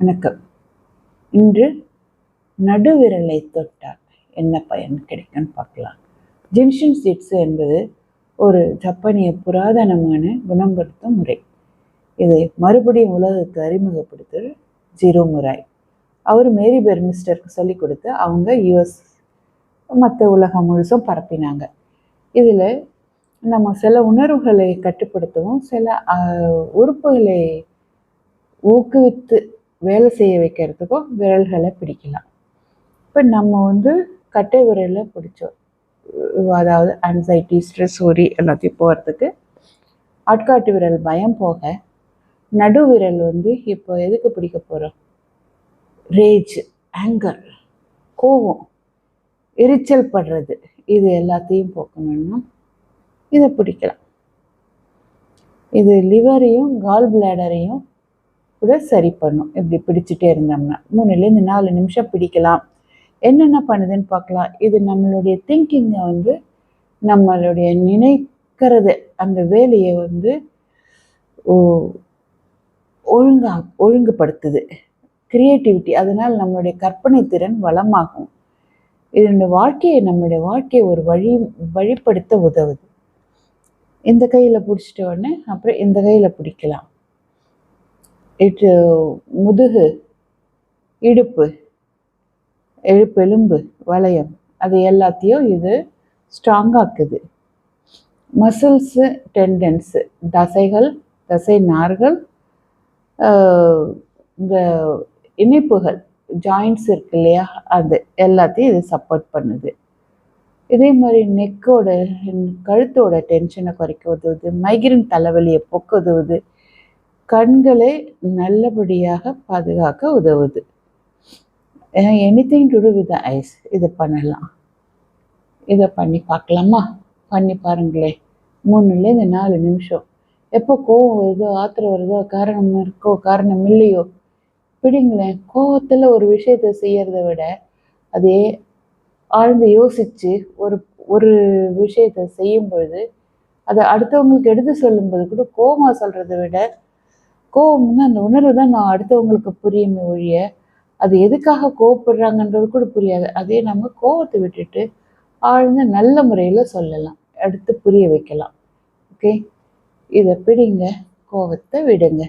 வணக்கம். இன்று நடுவிரலை தொட்டால் என்ன பயன் கிடைக்கும்னு பார்க்கலாம். ஜின்ஷன் சீட்ஸ் என்பது ஒரு ஜப்பானிய புராதனமான குணப்படுத்தும் முறை. இதை மறுபடியும் உலகத்துக்கு அறிமுகப்படுத்துகிற ஜீரோ முராய் அவர் மேரி பெர்மிஸ்டருக்கு சொல்லி கொடுத்து அவங்க யுஎஸ் மற்ற உலகம் முழுசும் பரப்பினாங்க. இதில் நம்ம சில உணர்வுகளை கட்டுப்படுத்தவும் சில உறுப்புகளை ஊக்குவித்து வேலை செய்ய வைக்கிறதுக்கும் விரல்களை பிடிக்கலாம். இப்போ நம்ம வந்து கட்டை விரலில் பிடிச்சோம். அதாவது அன்சைட்டி ஸ்ட்ரெஸ் ஒரி எல்லாத்தையும் போகிறதுக்கு ஆட்காட்டு விரல் பயம் போக நடு விரல் வந்து இப்போ எதுக்கு பிடிக்க போகிறோம் ரேஜ் ஆங்கர் கோபம் எரிச்சல் படுறது இது எல்லாத்தையும் போக்கணும்னா இதை பிடிக்கலாம். இது லிவரையும் கால் பிளாடரையும் கூட சரி பண்ணும். இப்படி பிடிச்சிட்டே இருந்தோம்னா மூணுலேருந்து நாலு நிமிஷம் பிடிக்கலாம். என்னென்ன பண்ணுதுன்னு பார்க்கலாம். இது நம்மளுடைய திங்கிங்கை வந்து நம்மளுடைய நினைக்கிறது அந்த வேலையை வந்து ஓ- ஒழுங்கா ஒழுங்குபடுத்துது. கிரியேட்டிவிட்டி அதனால் நம்மளுடைய கற்பனை திறன் வளமாகும். இது வாழ்க்கையை நம்மளுடைய வாழ்க்கையை ஒரு வழி வழிப்படுத்த உதவுது. இந்த கையில் பிடிச்சிட்ட உடனே அப்புறம் இந்த கையில் பிடிக்கலாம். இட்டு முதுகு இடுப்பு எழுப்பெலும்பு வளையம் அது எல்லாத்தையும் இது ஸ்ட்ராங்காக்குது மசில்ஸு டெண்டன்ஸு தசைகள் தசை நார்கள் இந்த இணைப்புகள் ஜாயிண்ட்ஸ் இருக்கு இல்லையா அது எல்லாத்தையும் இது சப்போர்ட் பண்ணுது. இதே மாதிரி நெக்கோட கழுத்தோட டென்ஷனை குறைக்க உதவுது மைக்ரைன் தலைவலியை போக்க உதவுது கண்களை நல்லபடியாக பாதுகாக்க உதவுது. Anything to do with eyes இதை பண்ணலாம். இதை பண்ணி பார்க்கலாமா? பண்ணி பாருங்களேன் மூணுலேருந்து நாலு நிமிஷம். எப்போ கோவம் வருதோ ஆத்திரம் வருதோ காரணம் இருக்கோ காரணம் இல்லையோ பிடிங்களேன். கோவத்தில் ஒரு விஷயத்தை செய்கிறத விட அதே ஆழ்ந்து யோசித்து ஒரு ஒரு விஷயத்தை செய்யும் பொழுது அதை அடுத்தவங்களுக்கு எடுத்து சொல்லும்போது கூட கோவமாக சொல்கிறத விட கோவம்னா அந்த உணர்வு தான் நான் அடுத்தவங்களுக்கு புரியுமே ஒழிய அது எதுக்காக கோவப்படுறாங்கன்றது கூட புரியாது. அதே நம்ம கோவத்தை விட்டுட்டு ஆழ்ந்த நல்ல முறையில் சொல்லலாம். அடுத்து புரிய வைக்கலாம். ஓகே இதை பிடிங்க. கோவத்தை விடுங்க.